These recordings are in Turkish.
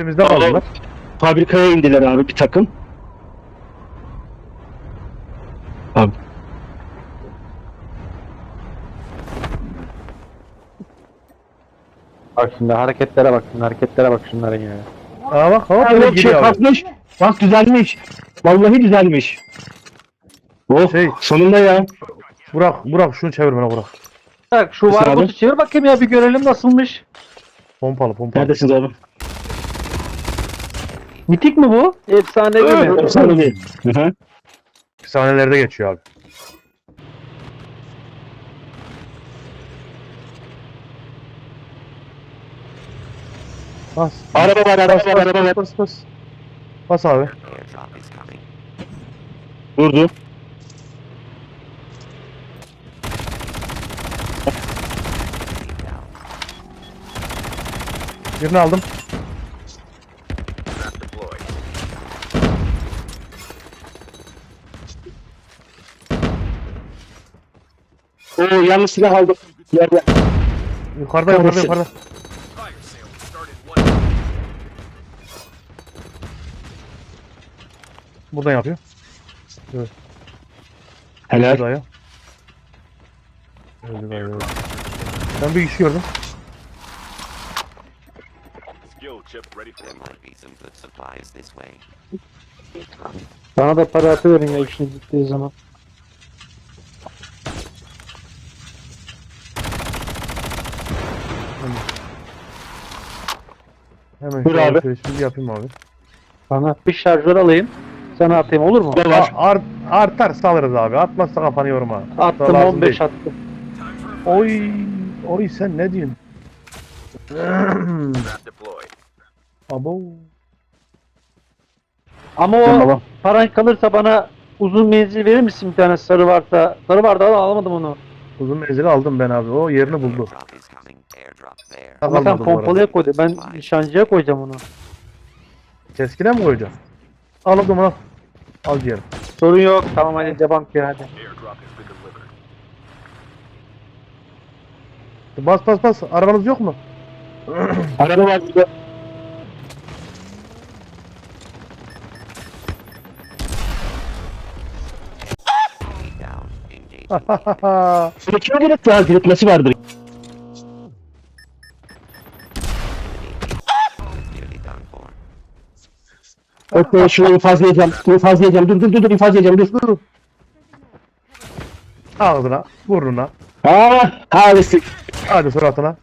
Elimizde kaldılar. Fabrikaya indiler abi bir takım. Abi. Bak şimdi hareketlere bak şimdi hareketlere bak şunların ya. Aa bak hop Abi böyle şey gidiyor kalkmış. Bak düzelmiş. Vallahi düzelmiş. Oh Şey- sonunda ya. Burak, Burak şunu çevir bana Burak. Bak şu Nasıl varbotu abi? çevir bakayım ya bir görelim nasılmış. Pompalı pompalı. Neredesiniz abi? Mitik mi bu? Efsanevi mi? Efsane değil. Hı hı. Sahnelerde geçiyor abi. Bas. Araba var araba var araba var. Bas bas. Bas abi. Down. Birini aldım. Oo yanlış silah aldım. Yerde. Yukarıda yukarıda Kahretsin. yukarıda. Buradan yapıyor. Helal. Burada ya. Öldü galiba. Ben bir kişi gördüm. There might be some good supplies this way. Bana da para atıverin ya işiniz bittiği zaman. Hemen Buyur şu abi. alışverişimizi yapayım abi. Bana bir şarjör alayım. Sana atayım olur mu? Ne var? A- art, artarsa alırız abi. Artmazsa kafanı yorma. Attım Lazım 15 değil. attım. Oy, oy sen ne diyorsun? Abo. Ama Tamam o paran kalırsa bana uzun menzil verir misin bir tane sarı varsa? Sarı vardı al alamadım onu. Uzun menzili aldım ben abi. O yerini buldu. Ama sen Almadım bu arada. pompalıya koydu. Ben nişancıya koyacağım onu. Keskine mi koyacaksın? Al o zaman al. Al ciğerim. Sorun yok. Tamam hadi devam ki hadi. Bas bas bas. Arabanız yok mu? Araba var burada. Kime gerek var? Diriltmesi vardır. Okey şunu infaz edeceğim. İnfaz edeceğim. Dur dur dur dur infaz edeceğim. Dur dur. Ağzına, burnuna, Aa, halisin. hadi suratına.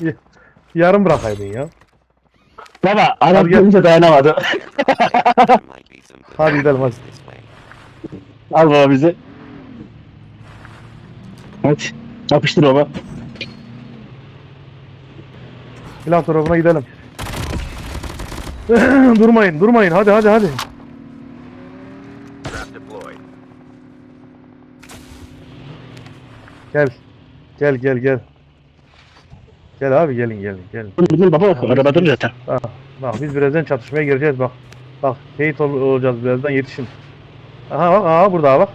Y- Yarım bırakaydın ya. Baba Arap Hadi gel. görünce dayanamadı. Hadi gidelim hadi. Al baba bizi. Hadi. Yapıştır baba. Silah tarafına gidelim. durmayın, durmayın. Hadi hadi hadi. Gel. Gel gel gel. Gel abi gelin gelin gelin. Dur dur baba arabadır zaten. Ha, bak biz birazdan çatışmaya gireceğiz bak. Bak şehit ol- olacağız birazdan yetişin. Aha bak aha burada bak.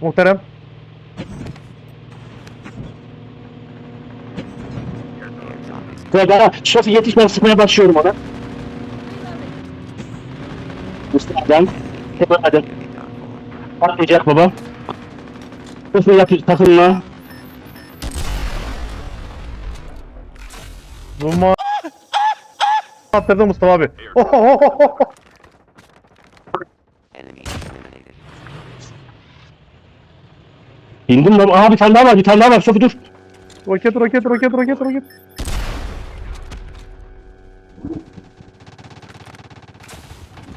Muhterem. Airdrop is Baba şofi yetiş ben sıkmaya başlıyorum ona. Done for. Patlayacak baba. Şofi yapış takılma. Bulma. Attırdı Mustafa abi. Eliminated. İndim lan. Aha bir tane daha var bir tane daha var. Şofi dur. roket roket roket roket roket.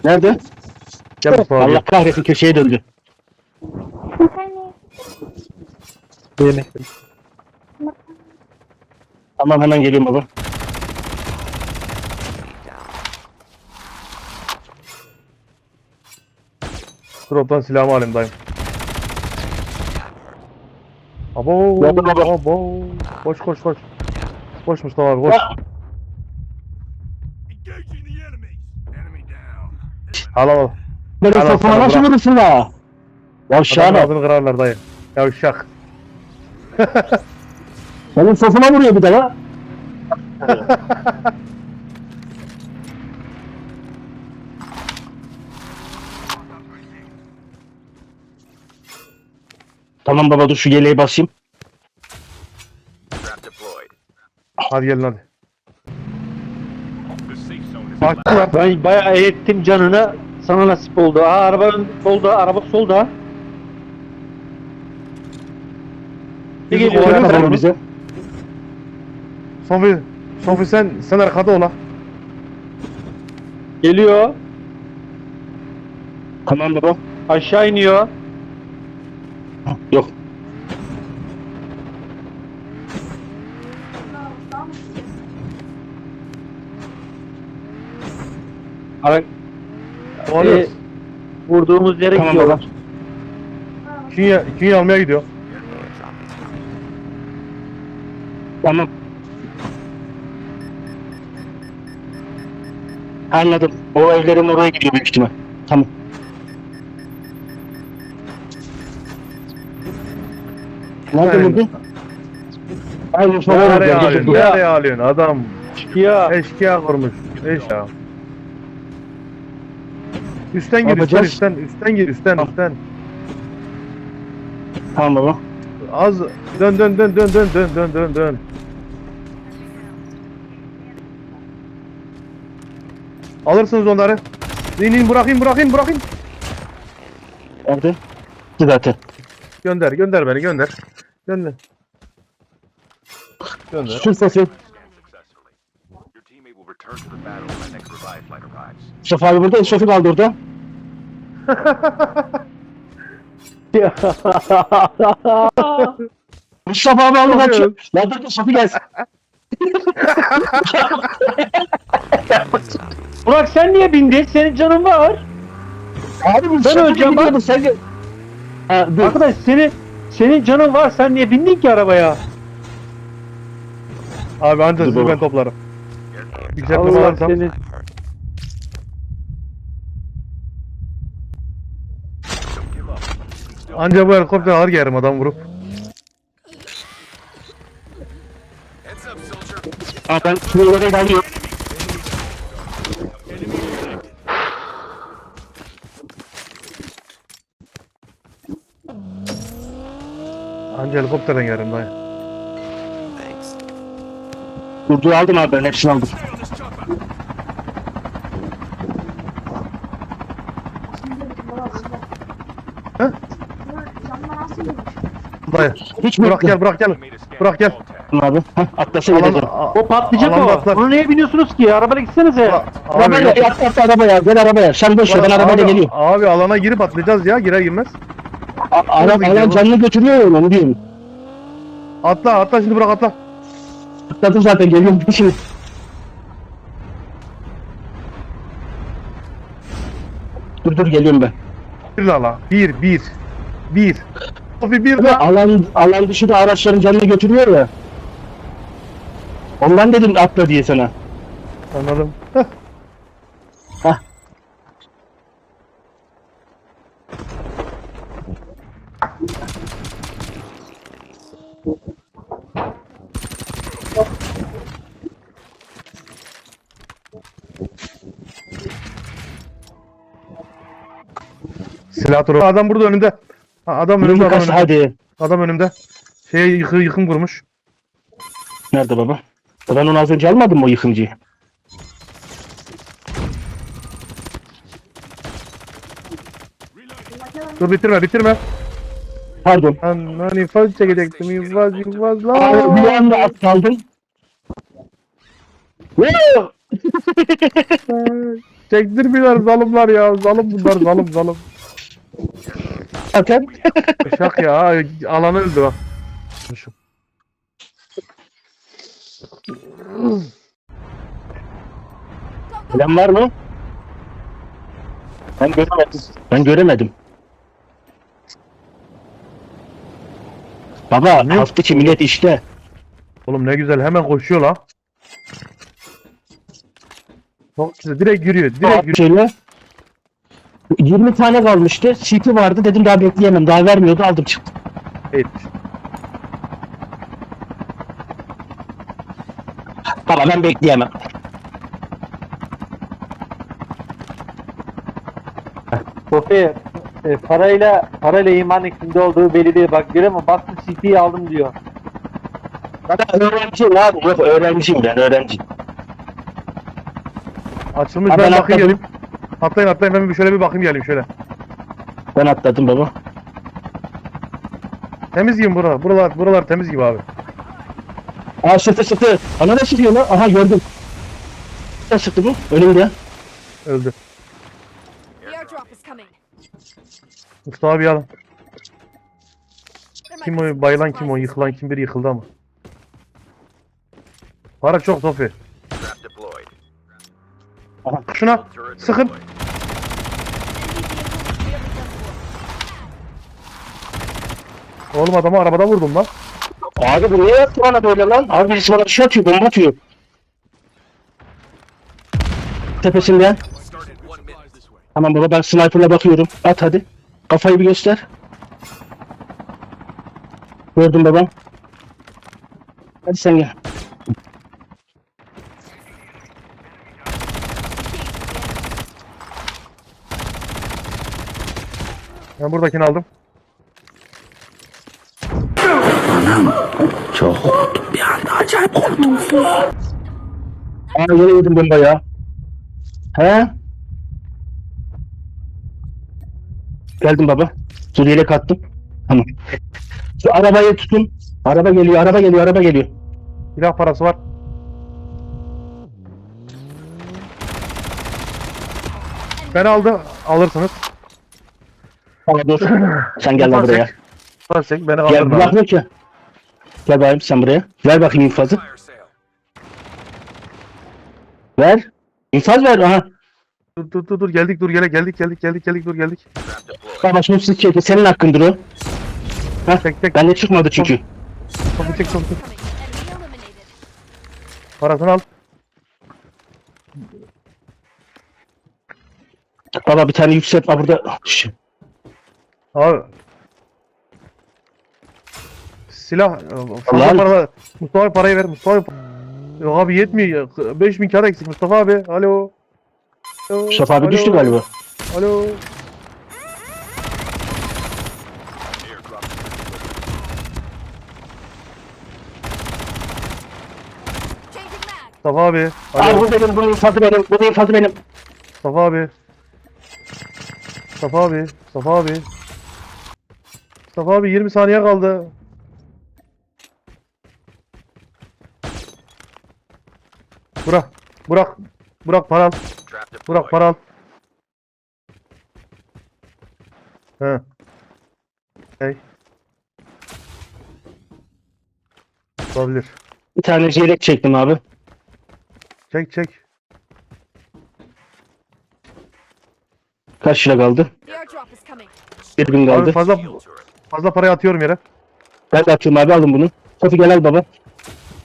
Nerede? Gel Mustafa abi. Allah kahretsin köşeye döndü. Yemek. Tamam hemen geliyorum baba. Enemy down. Drop'tan silahımı alayım dayım. Abo, Yapın baba. abo. Koş koş koş. Koş Mustafa abi koş. Engaging the enemies. Enemy down. Al al al. Benim Al, al, sana nasıl bırak. vurursun ha? Adamın Yavşağına. ağzını kırarlar dayı. Yavşak. Benim sopama vuruyor bir de la. Tamam baba dur şu yeleği basayım. Hadi gelin hadi. Baktılar. Ben bayağı eğittim canını. Sana nasip oldu. Aa araba solda, araba solda. Bir Bizi geliyor. Tamam bunu. bize. Sofi, Sofi sen sen arkada ola. Geliyor. Tamam baba. Aşağı iniyor. Yok. Ara- Kovalıyoruz. e, vurduğumuz yere Tamam gidiyorlar. Künye, künye almaya gidiyor. Tamam. Anladım. O evlerin oraya gidiyor büyük ihtimal. Tamam. Nerede vurdu? Sonra Nereye vurdu. Gel, alıyorsun? Nereye alıyorsun? Adam Ya eşkıya kurmuş. Eşya. Üstten gir, üstten, üstten, üstten gir, üstten, üstten. Tamam baba. Az dön dön dön dön dön dön dön dön dön. Alırsınız onları. İn in bırakayım bırakayım bırakayım. Nerede? Zaten. Gönder gönder beni gönder. Dönme. Dönme. Şu sesi. Mustafa abi burada, Şefik kaldı orada. Mustafa abi aldı kaç. Lan dur Şefik gelsin. Burak sen niye bindin? Senin canın var. Abi bu Ben öleceğim bak. Sen... Ha, dur. Arkadaş seni senin canın var sen niye bindin ki arabaya? Abi anca sizi ben toplarım. Güzel Allah seni. Anca bu helikopter ağır gerim adam vurup. Aa ben şunu oraya dalıyorum. Anca helikopterden yerim dayı. Thanks. Durduğu aldım abi ben hepsini aldım. Chopper. Dayı. Hiç Bırak gel bırak gel. Bırak gel. abi. Heh, atlasa Alan, geleceğim. a- O patlayacak Alanda o. atlar. Onu niye biniyorsunuz ki? Arabaya gitsenize. abi Arabayla yok. yat yat arabaya gel arabaya. Sen boş ver ben arabayla abi, geliyorum. Abi alana girip atlayacağız ya girer girmez. A- alan canını götürüyor ya onu diyeyim. Atla atla şimdi bırak atla. Atladım zaten geliyorum şimdi. Dur dur geliyorum ben. Bir lala. Bir bir. Bir. Sofi bir Ama la. alan alan dışı da araçların canını götürüyor ya. Ondan dedim atla diye sana. Anladım. Hah. Silah turu. Adam burada önünde. Ha, adam önünde adam önünde. hadi. Adam önümde. Şey yıkı, yıkım kurmuş. Nerede baba? Ben onu az önce almadım mı o yıkımcıyı? Dur bitirme bitirme. Pardon. Lan lan infaz çekecektim. infaz infaz Aa, bir anda at kaldım. Çektirmiyorlar zalimler ya. Zalim bunlar zalim zalim. Zaten. Şak ya. Alanı öldü bak. Şu. Plan var mı? Ben göremedim. Ben göremedim. Baba Ne? hafta içi millet işte. Oğlum ne güzel hemen koşuyor la. Çok güzel. Direkt yürüyor. Direkt yürüyor. Şöyle. 20 tane kalmıştı. CP vardı dedim daha bekleyemem. Daha vermiyordu aldım çıktım. Bak Baba ben bekleyemem. Sofi e, parayla parayla iman içinde olduğu belli değil. Bak görüyor musun? Baktı CP'yi aldım diyor. Ben öğrenciyim abi. Yok öğrenciyim ben öğrenciyim. Açılmış ben ben bakayım atladım. geleyim. Atlayın atlayın ben bir şöyle bir bakayım geleyim şöyle. Ben atladım baba. Temiz gibi buralar. Buralar buralar temiz gibi abi. Aa sıktı sıktı. Ana ne sıkıyor lan? Aha gördüm. Ne sıktı bu? Önümde. Öldü. Mustafa abi alın. Kim o bayılan kim o yıkılan kim biri yıkıldı ama. Para çok Sofi. Deployed. Şuna sıkın. Oğlum adamı arabada vurdum lan. Abi bu niye yaptı bana böyle lan? Abi birisi bana bir şey atıyor, bomba atıyor. Tepesinden. Tamam baba ben sniper'la bakıyorum. At hadi. Kafayı bir göster. Gördüm babam. Hadi sen gel. Ben buradakini aldım. Aa yine yedim bomba ya. He? Geldim baba. Suriye'yle kattım. Tamam. Şu arabayı tutun. Araba geliyor, araba geliyor, araba geliyor. Silah parası var. Ben aldı. Alırsınız. Tamam dur. Sen gel lan buraya. Varsek beni Gel bırakmıyor ki. Gel bakayım sen buraya. Ver bakayım infazı. Fire sale. Ver. İnfaz ver. Aha. Dur dur dur dur geldik dur gele geldik geldik geldik geldik dur geldik. Trap deployed. Baba şunu siz çekin. Senin hakkındır o. Tek tek Bende çıkmadı çünkü. topu çek topu çek. Coming. Enemy eliminated. Parasını al. Baba bir tane yükseltme burada. Şş, Abi. Silah. Fazla Allah'ım. para. Mustafa abi parayı ver. Mustafa abi. Yok abi yetmiyor. 5000 kağıt eksik Mustafa abi. Alo. Alo. Mustafa abi Alo. düştü galiba. Alo. Mustafa abi. Abi Alo. bu benim, bunun infazı benim, bunun infazı benim. Mustafa abi. Mustafa abi. Mustafa abi. Mustafa abi 20 saniye kaldı. Burak. Burak. Burak para al. Trap deployed. Burak para al. He. Hey. Olabilir. Bir tane yelek çektim abi. Çek çek. Kaç lira kaldı? Bir gün Abi kaldı. fazla Shield turret. Fazla parayı atıyorum yere. Ben de atıyorum abi alın bunu. Sofi gel al baba.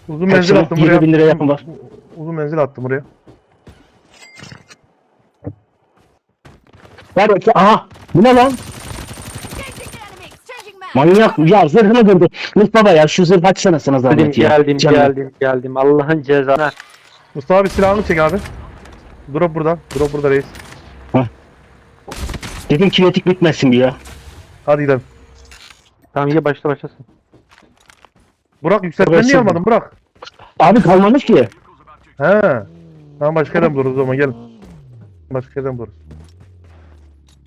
Uzun menzil Hepsine attım 20 buraya. bin liraya yakın var. Uzun menzil attım buraya. Ver bakayım. Aha. Bu ne lan? Manyak. Ya zırhını kırdı. Mustafa ya şu zırh açsana sana Geldim zahmet ya. geldim Canım. geldim geldim. Allah'ın cezanı. Mustafa abi silahını çek abi. Drop burada. Drop burada reis. Dedim kinetik bitmesin bir ya. Hadi gidelim. Tamam iyi başla başlasın. Burak yükseltmeni niye almadın Burak? Abi kalmamış ki. He. Tamam başka yerden buluruz o zaman gelin. Başka yerden buluruz.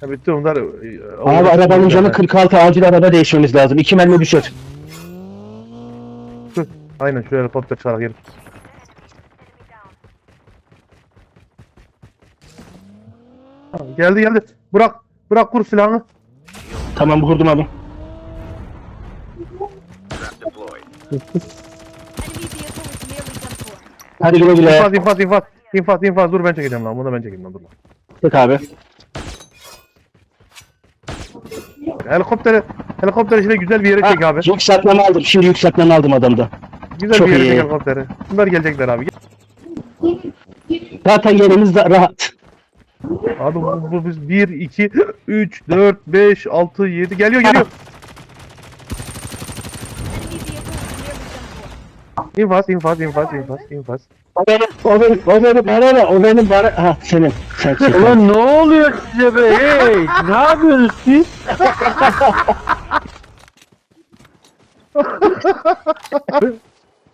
Ya bitti onlar. e, Abi arabanın canı 46 acil araba değişmemiz lazım. İki mermi düşer. Aynen şu helikopter çağırak gelin. Ha, Geldi geldi. Burak. Burak kur silahını. Tamam kurdum abi. Hadi güle güle. İnfaz infaz infaz. İnfaz infaz dur ben çekeceğim lan. Bunu da ben çekeyim lan dur lan. Tek abi. Helikopteri helikopter içine güzel bir yere çek abi. Yükseltmemi aldım. Şimdi yükseltmemi aldım adamda. Güzel çok bir yere iyi. çek helikopteri. Bunlar gelecekler abi. Zaten yerimiz de rahat. Abi bu, bu biz 1, 2, 3, 4, 5, 6, 7 geliyor geliyor. İnfaz infaz infaz infaz infaz. O benim, o benim, o benim, bana ne? O benim, bana... Ha senin. Sen çık. Ulan ne oluyor size be? Hey, ne yapıyorsunuz siz?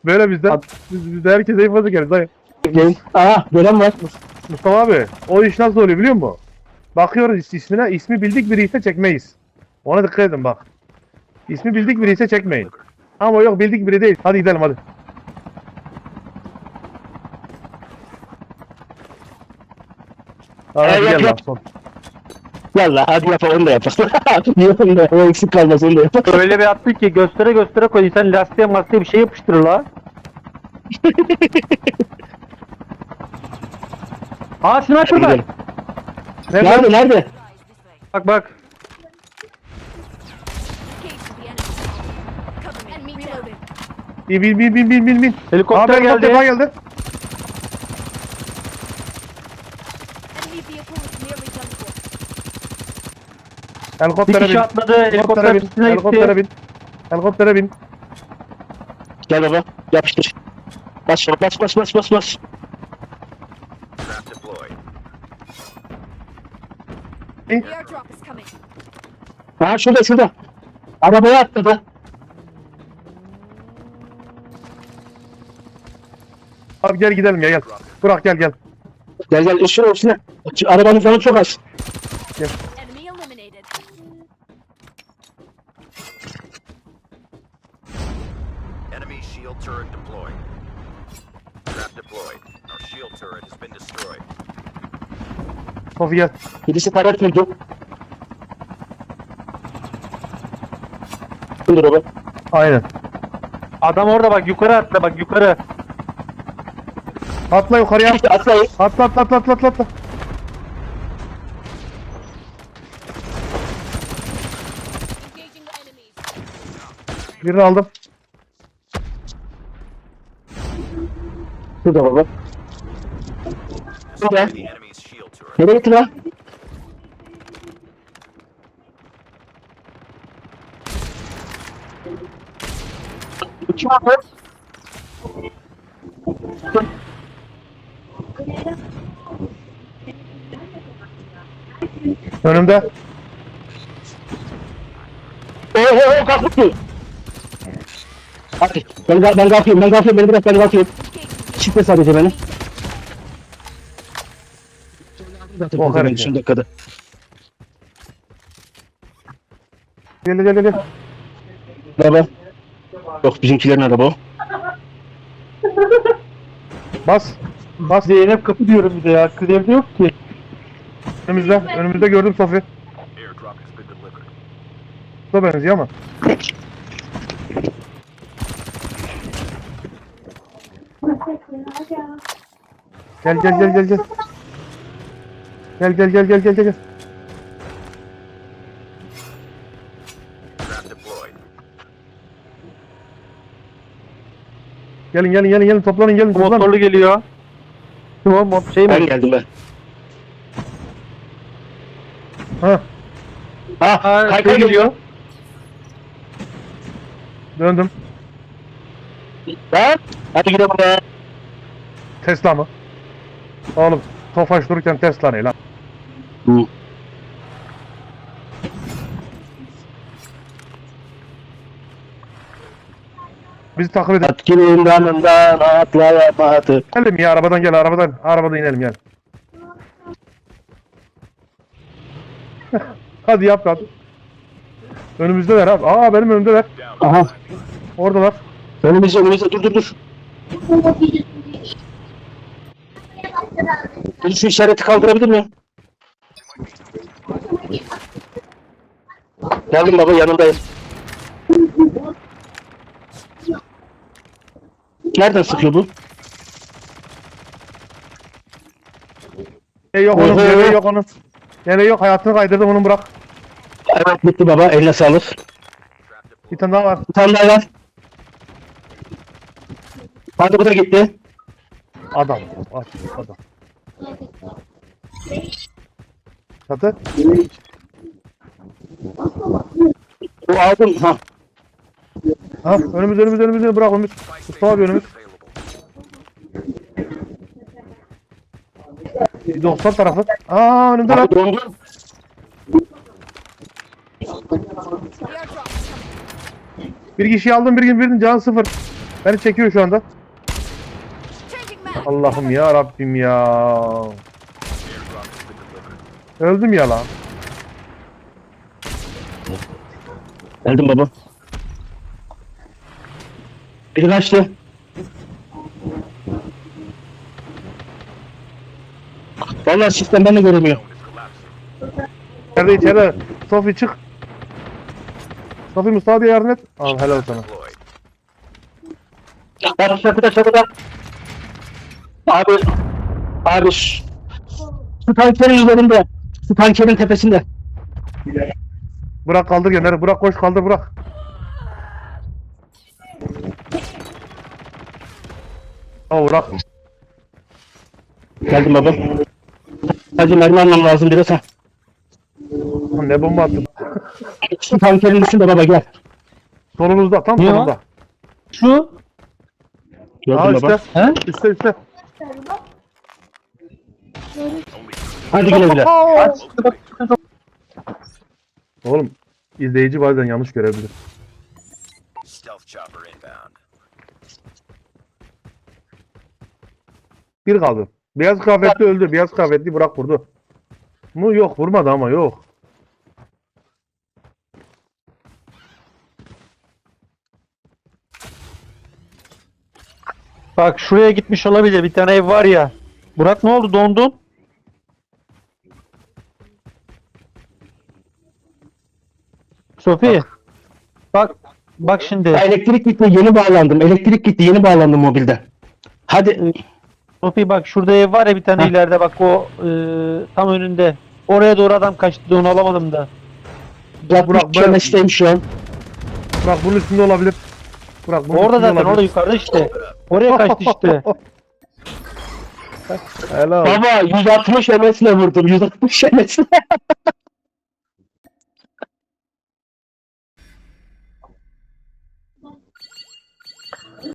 Böyle bizden. Biz, biz herkese infazı geliriz dayı. Gelin. Aha, gören var. Mustafa abi o iş nasıl oluyor biliyor musun? Bakıyoruz is- ismine, ismi bildik biri ise çekmeyiz. Ona dikkat edin bak. İsmi bildik biri ise çekmeyin. Ama yok bildik biri değil. Hadi gidelim hadi. Hadi Evet, gel lan yap. son. Yallah hadi yap onu da yap. Yapın da o eksik kalmaz onu da yap. Öyle bir attı ki göstere göstere koy. İnsan lastiğe mastiğe bir şey yapıştırır la. Aa sniper var. Gidelim. Nerede? Nerede. Bak bak. Engage with the enemy. Cover me. Enemy reloading. Bin bin bin bin bin bin. Helikopter Abi, helikopter geldi. daha geldi. Bir Helikoptere kişi bin. atladı. Helikoptere Helikopter bin. pistine Helikoptere gitti. bin. Helikoptere bin. Gel baba yapıştır. Bas bas bas bas bas bas. Trap deployed. The airdrop is coming. Aha şurada şurada. Arabaya atladı. Abi gel gidelim ya gel. Burak gel gel. Gel gel üstüne üstüne. Arabanın canı çok az. Enemy Sofi gel. Birisi taret vurdu. Dur baba. Aynen. Adam orada bak yukarı atla bak yukarı. Atla yukarıya. İşte atlayın. Atla atla atla atla atla. Birini aldım. Şurada baba. Şurada. Nereye gitti lan? Kim abi? Önümde. Oo oo oo kalktı. Hadi ben, ben kalkayım ben kalkayım beni bırak ben kalkayım. Çıkma sadece beni. Oh, ben evet. son dakikada. Gel gel gel gel. Araba. Yok bizimkilerin araba o. Bas. Bas. Zeynep kapı diyorum bir de ya. Kız evde yok ki. Önümüzde. Önümüzde gördüm delivered. Da benziyor ama. Gel gel gel gel gel. Gel gel gel gel gel gel. Gelin gelin gelin gelin toplanın gelin toplanın. Motorlu geliyor. Kim o? Mot şey Ben mi? geldim ben. Ha Ha, Ha, kaykay şey geliyor. döndüm. Ha? Hadi gidelim be. Tesla mı? Oğlum Tofaş dururken Tesla ne lan? Hı. Bizi takip edin. Atkinin kanından atlayamadı. Gidelim ya arabadan gel arabadan. Arabadan inelim gel. Hadi yap hadi. Önümüzdeler abi. Aa benim önümdeler. Aha. Oradalar. Önümüzde önümüzde dur dur dur. Dur şu işareti kaldırabilir miyim? Geldim baba yanındayım. Nereden sıkıyor bu? E yok onun, Oho. yeleği yok onun. Yeleği yok hayatını kaydırdım onu bırak. Evet bitti baba eline sağlık. Bir tane daha var. Bir tane daha var. Hadi bu da gitti. Adam. Adam. adam. Çatı. Bu aldım. Ha. Ha önümüz önümüz önümüz bırak önümüz. Mustafa abi önümüz. Available. 90 tarafı. Aa önümde lan. Abi dondu. The airdrop is coming. Bir kişiyi aldım bir gün birinin canı sıfır. Beni çekiyor şu anda. Allah'ım ya Rabbim ya. Öldüm ya lan. Geldim baba. Biri kaçtı. Vallahi sistem beni görmüyor. İçeride içeride. Sofi çık. Sofi Mustafa'ya yardım et. Al helal sana. Deployed. Çatıda çatıda çatıda. Abi. Abi. şu- tankerin üzerinde. Şu tankerin tepesinde. Bırak kaldır Yener. Bırak koş kaldır bırak. Aa bırak. Geldim baba. Hacı mermi almam lazım biraz ha. Lan Ne bomba attın. Şu tankerin üstünde baba gel. Solunuzda tam Ne o? solunda. Şu. Aa baba. üstte. He? Üstte üstte. Hadi güle güle. Oğlum izleyici bazen yanlış görebilir. Stealth chopper inbound. Bir kaldı. Beyaz kıyafetli öldü. Beyaz kıyafetli bırak vurdu. Mu yok vurmadı ama yok. Bak şuraya gitmiş olabilir. Bir tane ev var ya. Burak ne oldu? Dondun. Sofi. Bak. Bak şimdi. Ya elektrik gitti yeni bağlandım. Elektrik gitti yeni bağlandım mobilden. Hadi. Sofi bak şurada ev var ya bir tane Heh. ileride bak o e, tam önünde. Oraya doğru adam kaçtı onu alamadım da. Bırak Burak, bırak çemesteyim şu an. Bırak bunun üstünde olabilir. Bırak bunun Orada zaten orada yukarıda işte. Oraya kaçtı işte. Helal. Baba 160 MS'le vurdum 160 MS'le.